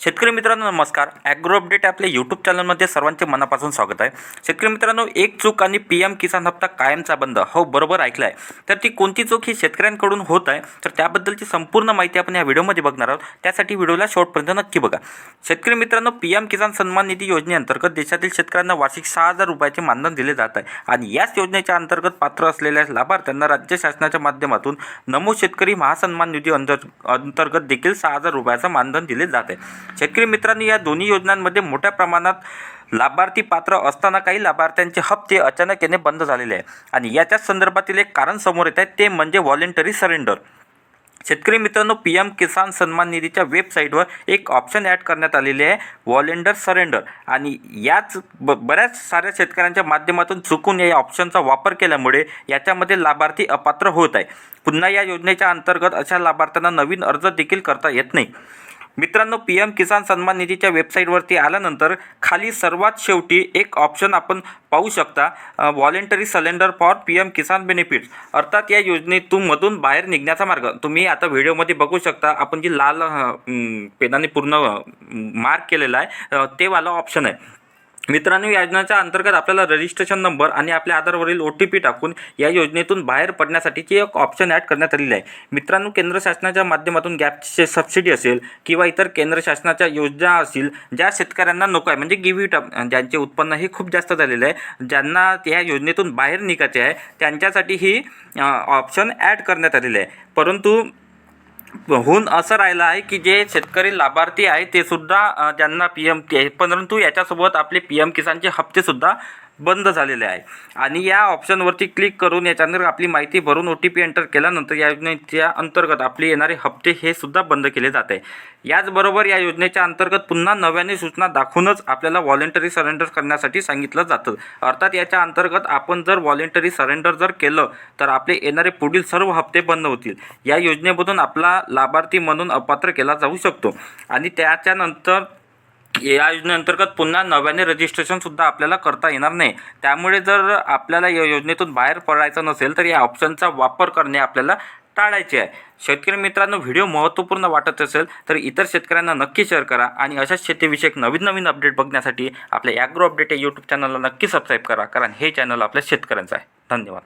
शेतकरी मित्रांनो नमस्कार. ॲग्रो अपडेट आपल्या यूट्यूब चॅनलमध्ये सर्वांचे मनापासून स्वागत आहे. शेतकरी मित्रांनो एक चूक आणि पी एम किसान हप्ता कायमचा बंद. हो बरोबर ऐकलं आहे तर ती कोणती चूक ही शेतकऱ्यांकडून होत आहे? तर त्याबद्दलची संपूर्ण माहिती आपण या व्हिडिओमध्ये बघणार आहोत. त्यासाठी व्हिडिओला शेवटपर्यंत नक्की बघा. शेतकरी मित्रांनो पी एम किसान सन्मान निधी योजनेअंतर्गत देशातील शेतकऱ्यांना वार्षिक सहा हजार रुपयाचे मानधन दिले जात आहे. आणि याच योजनेच्या अंतर्गत पात्र असलेल्या लाभार्थ्यांना राज्य शासनाच्या माध्यमातून नमो शेतकरी महासन्मान निधी अंतर अंतर्गत देखील सहा हजार रुपयाचं मानधन दिले जात आहे. शेतकरी मित्रांनो या दोन्ही योजनांमध्ये मोठ्या प्रमाणात लाभार्थी पात्र असताना काही लाभार्थ्यांचे हप्ते अचानक येणे बंद झालेले आहे. आणि याच्याच संदर्भातील एक कारण समोर येत आहे ते म्हणजे व्हॉलेंटरी सरेंडर शेतकरी मित्रांनो पी एम किसान सन्मान निधीच्या वेबसाईटवर एक ऑप्शन ॲड करण्यात आलेले आहे व्हॉलेंडर सरेंडर आणि याच ब बऱ्याच साऱ्या शेतकऱ्यांच्या माध्यमातून चुकून या ऑप्शनचा वापर केल्यामुळे याच्यामध्ये लाभार्थी अपात्र होत आहे. पुन्हा या योजनेच्या अंतर्गत अशा लाभार्थ्यांना नवीन अर्ज देखील करता येत नाही. मित्रांनो पी एम किसान सन्मान निधीच्या वेबसाईटवरती आल्यानंतर खाली सर्वात शेवटी एक ऑप्शन आपण पाहू शकता voluntary cylinder for P M Kisan benefits अर्थात या योजनेतून मधून बाहेर निघण्याचा मार्ग. तुम्ही आता व्हिडिओमध्ये बघू शकता आपण जी लाल पेनाने पूर्ण मार्क केलेला आहे तेवाला ऑप्शन आहे. मित्रांनो योजनेच्या अंतर्गत आपल्याला रजिस्ट्रेशन नंबर आणि आपल्या आधारवरील ओ टी पी टाकून या योजनेतून बाहेर पडण्यासाठीची एक ऑप्शन ॲड करण्यात आलेली आहे. मित्रांनो केंद्र शासनाच्या माध्यमातून गॅपचे सबसिडी असेल किंवा इतर केंद्र शासनाच्या योजना असतील ज्या शेतकऱ्यांना नको आहे म्हणजे गिव्ह इट अप ज्यांचे उत्पन्न हे खूप जास्त झालेलं आहे ज्यांना या योजनेतून बाहेर निघायचे आहे त्यांच्यासाठी ही ऑप्शन ॲड करण्यात आलेली आहे. परंतु होऊन असं राहिलं आहे की जे शेतकरी लाभार्थी आहे ते सुद्धा त्यांना ज्यांना पी एम के परंतु याच्यासोबत आपले पी एम किसानचे हप्तेसुद्धा बंद झालेले आहे. आणि या ऑप्शनवरती क्लिक करून याच्यानंतर आपली माहिती भरून ओ टी पी एंटर केल्यानंतर या योजनेच्या अंतर्गत आपले येणारे हप्ते हे सुद्धा बंद केले जात आहे. याचबरोबर या योजनेच्या अंतर्गत पुन्हा नव्याने सूचना दाखवूनच आपल्याला व्हॉलेंटरी सरेंडर करण्यासाठी सांगितलं जातं. अर्थात याच्या अंतर्गत आपण जर व्हॉलेंटरी सरेंडर जर केलं तर आपले येणारे पुढील सर्व हप्ते बंद होतील. या योजनेमधून आपला लाभार्थी म्हणून अपात्र केला जाऊ शकतो. आणि त्याच्यानंतर या योजनेअंतर्गत पुन्हा नव्याने रजिस्ट्रेशनसुद्धा आपल्याला करता येणार नाही. त्यामुळे जर आपल्याला या योजनेतून बाहेर पडायचं नसेल तर या ऑप्शनचा वापर करणे आपल्याला टाळायचे आहे. शेतकरी मित्रांनो व्हिडिओ महत्त्वपूर्ण वाटत असेल तर इतर शेतकऱ्यांना नक्की शेअर करा आणि अशाच शेतीविषयक नवीन नवीन अपडेट बघण्यासाठी आपल्या ॲग्रो अपडेट या यूट्यूब चॅनलला नक्की सबस्क्राईब करा कारण हे चॅनल आपल्या शेतकऱ्यांचं आहे. धन्यवाद.